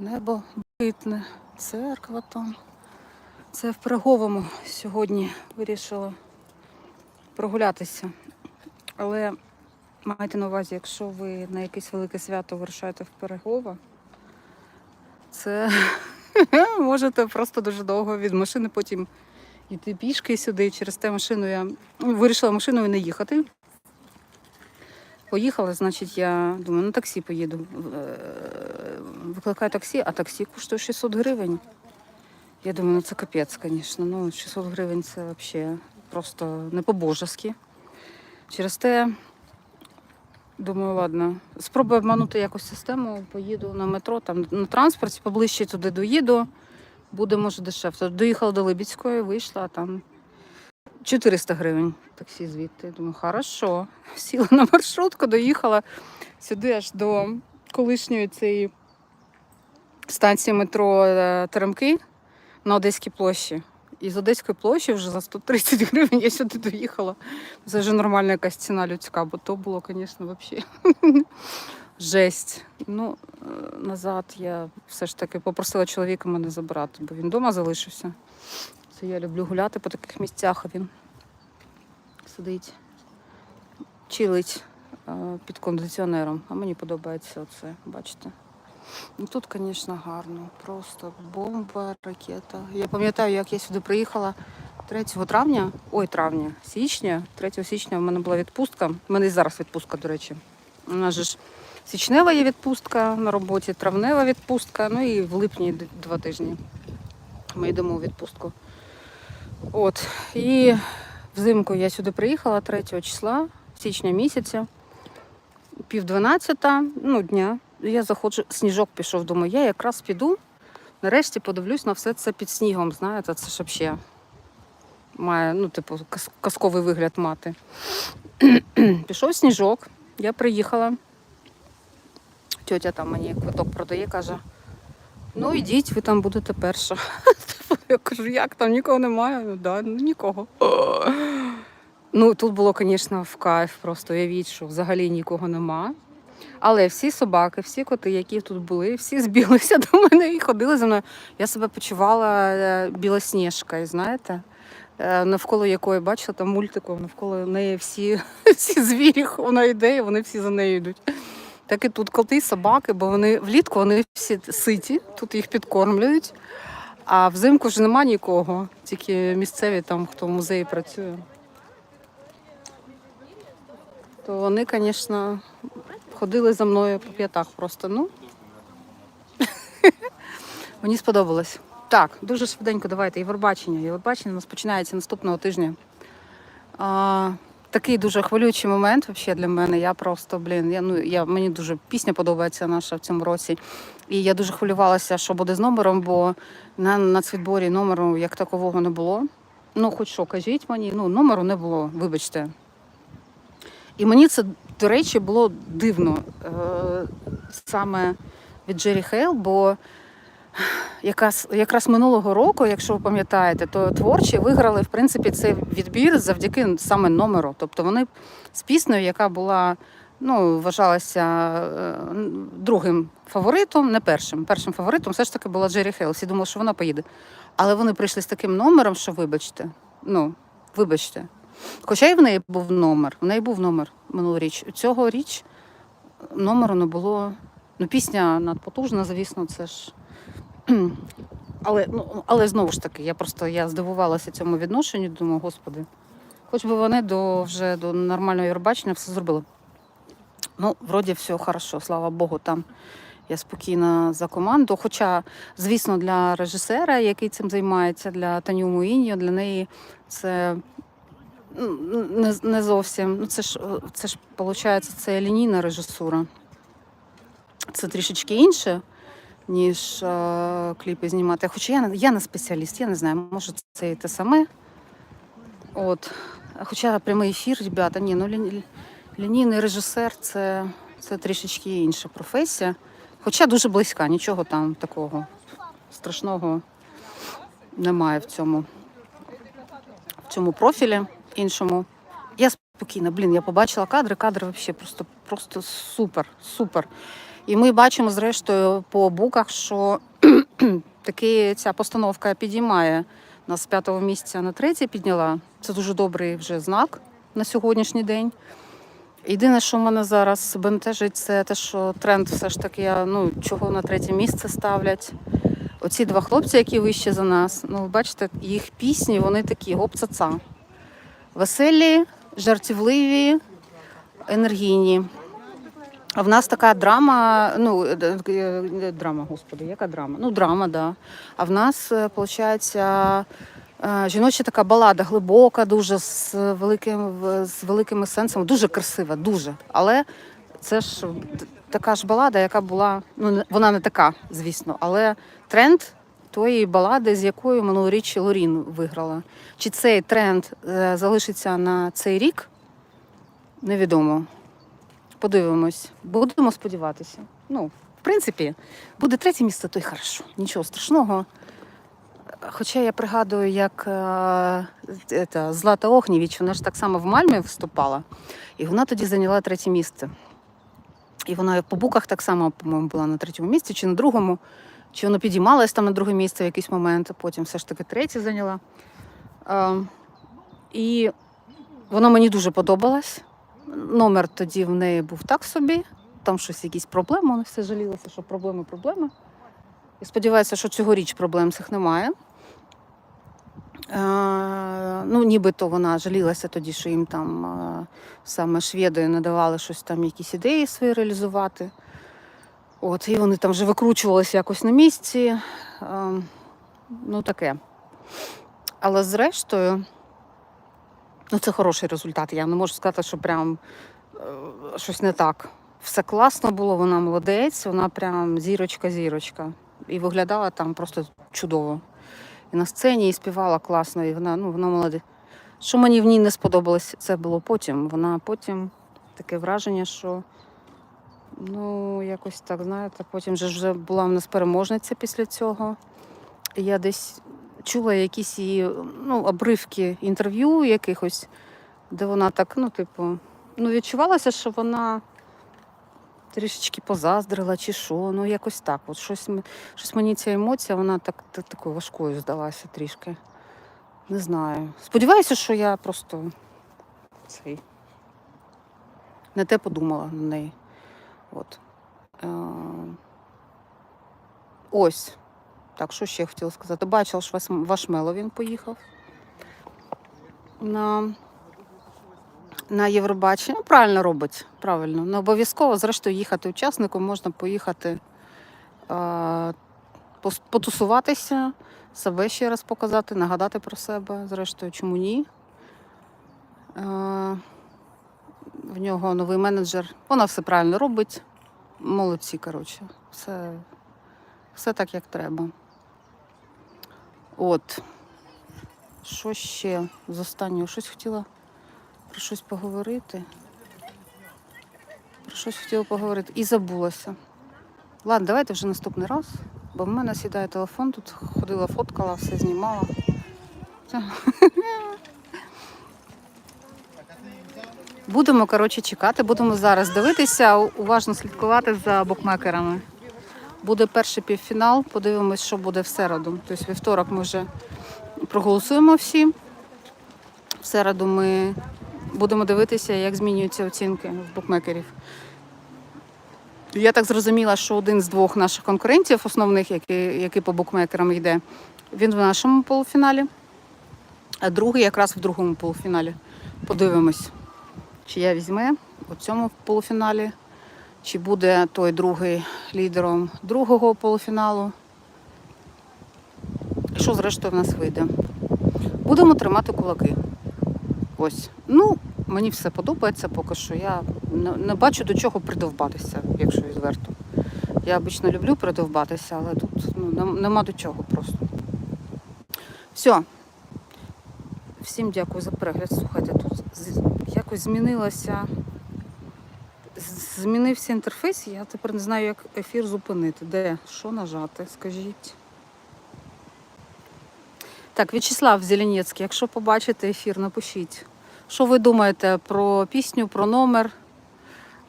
Небо блакитне, церква там. Це в Пироговому сьогодні вирішила прогулятися. Але майте на увазі, якщо ви на якесь велике свято вирушаєте в Пирогово, це можете просто дуже довго від машини потім йти пішки сюди. Через те машину я ну, вирішила машиною не їхати. Поїхала, значить, я думаю, ну таксі поїду. Е, Викликаю таксі, а таксі коштує 600 гривень. Я думаю, ну це капець, звісно. Ну, 600 гривень це взагалі просто не по-божески. Через те, думаю, ладно, спробую обманути якусь систему, поїду на метро, там на транспорті, поближче туди доїду, буде, може, дешевше. Доїхала до Либідської, вийшла, а там 400 гривень таксі звідти. Думаю, хорошо. Сіла на маршрутку, доїхала сюди аж до колишньої цієї станції метро е, Теремки на Одеській площі. І з Одеської площі вже за 130 гривень я сюди доїхала. Це вже нормальна якась ціна людська, бо то було, звісно, взагалі жесть. Ну, е, назад я все ж таки попросила чоловіка мене забрати, бо він вдома залишився. Це я люблю гуляти по таких місцях, а він сидить, чилить е, під кондиціонером. А мені подобається оце, бачите. Ну, Тут, звісно, гарно. Просто бомба, ракета. Я пам'ятаю, як я сюди приїхала 3 травня, ой, травня, січня. 3 січня в мене була відпустка. У мене і зараз відпустка, до речі. У нас же ж січнева є відпустка на роботі, травнева відпустка, ну і в липні два тижні. Ми йдемо у відпустку. От. І взимку я сюди приїхала 3 числа, січня місяця, пів 12, ну, дня. Я заходжу, сніжок пішов, думаю, я якраз піду. Нарешті подивлюсь на все це під снігом, знаєте, це ж взагалі має, ну, типу, казковий вигляд мати. Пішов сніжок, я приїхала. Тьотя там мені квиток продає, каже: ну йдіть, ви там будете перша. Я кажу, як там нікого немає? Ну, да, ну нікого. Ну, тут було, звісно, в кайф, просто уявіть, що взагалі нікого нема. Але всі собаки, всі коти, які тут були, всі збіглися до мене і ходили за мною. Я себе почувала е, білосніжкою, знаєте, Е, навколо якої бачила там мультику, навколо неї всі, всі звірі, вона йде, і вони всі за нею йдуть. Так і тут коти, собаки, бо вони влітку вони всі ситі, тут їх підкормлюють. А взимку ж нема нікого, тільки місцеві там, хто в музеї працює. То вони, звісно, ходили за мною по п'ятах просто. Ну мені сподобалось. Так, дуже швиденько давайте. Євробачення. Євробачення у нас починається наступного тижня. Такий дуже хвилюючий момент вообще для мене. Я просто, блін, я, ну, я, мені дуже пісня подобається наша в цьому році. І я дуже хвилювалася, що буде з номером, бо на нацвідборі номеру як такового не було. Ну, хоч що, кажіть мені, ну, номеру не було, вибачте. І мені це, до речі, було дивно е, саме від Джері Хейл, бо якраз, якраз минулого року, якщо ви пам'ятаєте, то творчі виграли в принципі цей відбір завдяки саме номеру. Тобто вони з піснею, яка була, ну, вважалася е, другим фаворитом, не першим. Першим фаворитом все ж таки була Джері Хейл. Всі думали, що вона поїде. Але вони прийшли з таким номером, що вибачте. Ну, вибачте. Хоча і в неї був номер, в неї був номер минулоріч. Цього річ номеру не було. Ну, пісня надпотужна, звісно, це ж. Але, ну, але знову ж таки, я просто я здивувалася цьому відношенню, думаю, господи, хоч би вони до вже до нормального Євробачення все зробили. Ну, вроді все хорошо, слава Богу, там я спокійна за команду. Хоча, звісно, для режисера, який цим займається, для Таню Муїньо, для неї це ну, не, не зовсім. Ну, це ж це ж виходить, це лінійна режисура. Це трішечки інше, ніж е, кліпи знімати. Хоча я, я не спеціаліст, я не знаю, може це і те саме. От. Хоча прямий ефір, ребята, ні, ну лі, лінійний режисер це, це трішечки інша професія. Хоча дуже близька, нічого там такого страшного немає в цьому, в цьому профілі іншому. Я спокійна, блін, я побачила кадри, кадри взагалі просто, просто супер, супер. І ми бачимо, зрештою, по буках, що таки ця постановка підіймає нас з п'ятого місця на третє підняла. Це дуже добрий вже знак на сьогоднішній день. Єдине, що в мене зараз бентежить, це те, що тренд все ж таки, ну, чого на третє місце ставлять. Оці два хлопці, які вище за нас, ну, бачите, їх пісні, вони такі гоп-ца-ца. Веселі, жартівливі, енергійні. В нас така драма, ну, е, д- е, драма, господи, яка драма? Ну, драма, да. А в нас, виходить, жіноча така балада глибока, дуже з великим, з великими сенсами, дуже красива, дуже. Але це ж така ж балада, яка була, ну, вона не така, звісно, але тренд тої балади, з якою минулоріч Лорін виграла. Чи цей тренд е, залишиться на цей рік, невідомо. Подивимось. Будемо сподіватися. Ну, в принципі, буде третє місце, то й хорошо. Нічого страшного. Хоча я пригадую, як е, ета, Злата Огнєвіч, вона ж так само в Мальмі виступала, і вона тоді зайняла третє місце. І вона по буках так само, по-моєму, була на третьому місці чи на другому, чи вона підіймалась там на друге місце в якийсь момент, а потім все ж таки третє зайняла. Е, і вона мені дуже подобалась. Номер тоді в неї був так собі, там щось, якісь проблеми, вона все жалілася, що проблеми, проблеми. І сподіваюся, що цьогоріч проблем цих немає. Е, ну, нібито вона жалілася тоді, що їм там е, саме шведи не давали щось там, якісь ідеї свої реалізувати. От, і вони там вже викручувалися якось на місці. Е, ну, таке. Але зрештою, ну, це хороший результат. Я не можу сказати, що прям е, щось не так. Все класно було, вона молодець, вона прям зірочка-зірочка. І виглядала там просто чудово. І на сцені і співала класно, і вона, ну, вона молодець. Що мені в ній не сподобалось, це було потім. Вона потім таке враження, що ну, якось так, знаєте, потім же вже була в нас переможниця після цього. І я десь чула якісь її ну, обривки інтерв'ю якихось, де вона так, ну, типу, ну, відчувалося, що вона трішечки позаздрила чи що, ну якось так. От щось, щось мені ця емоція, вона так, так такою важкою здалася трішки. Не знаю. Сподіваюся, що я просто цей не те подумала на неї. От. Е, ось. Так, що ще хотіла сказати? Бачила, що Вашмело він поїхав на, на Євробачення. Ну, правильно робить. Правильно. Не обов'язково, зрештою, їхати учасником, можна поїхати е, потусуватися, себе ще раз показати, нагадати про себе. Зрештою, чому ні? Е, в нього новий менеджер. Вона все правильно робить. Молодці, коротше. Все, все так, як треба. От. Що ще з останнього? Щось хотіла про щось поговорити. Про щось хотіла поговорити і забулася. Ладно, давайте вже наступний раз, бо в мене сідає телефон, тут ходила, фоткала, все знімала. Будемо, коротше, чекати, будемо зараз дивитися, уважно слідкувати за букмекерами. Буде перший півфінал, подивимось, що буде в середу. Тобто вівторок ми вже проголосуємо всі. В середу ми будемо дивитися, як змінюються оцінки в букмекерів. Я так зрозуміла, що один з двох наших конкурентів, основних, який, який по букмекерам йде, він в нашому полуфіналі, а другий якраз в другому полуфіналі. Подивимось, чи я візьме у цьому полуфіналі, чи буде той другий лідером другого полуфіналу. І що зрештою в нас вийде. Будемо тримати кулаки. Ось. Ну, мені все подобається поки що. Я не, бачу до чого придовбатися, якщо відверто. Я обично люблю придовбатися, але тут ну, нема до чого просто. Все. Всім дякую за перегляд. Слухайте, тут якось змінилося. Змінився інтерфейс, я тепер не знаю, як ефір зупинити. Де? Що нажати? Скажіть. Так, В'ячеслав Зеленецький, якщо побачите ефір, напишіть. Що ви думаєте про пісню, про номер?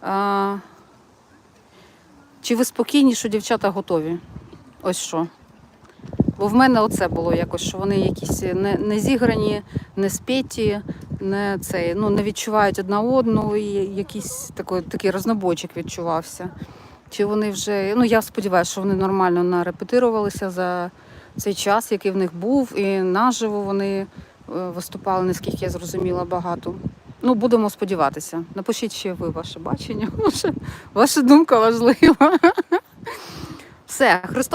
А, Чи ви спокійні, що дівчата готові? Ось що. Бо в мене оце було якось, що вони якісь не, не зіграні, не спеті, не, цей, ну, не відчувають одна одну, і якийсь такий, такий рознобойчик відчувався. Чи вони вже, ну я сподіваюся, що вони нормально нарепетирувалися за цей час, який в них був, і наживо вони е, виступали, наскільки я зрозуміла, багато. Ну, будемо сподіватися. Напишіть ще ви ваше бачення. Ваша думка важлива. Все, Христос.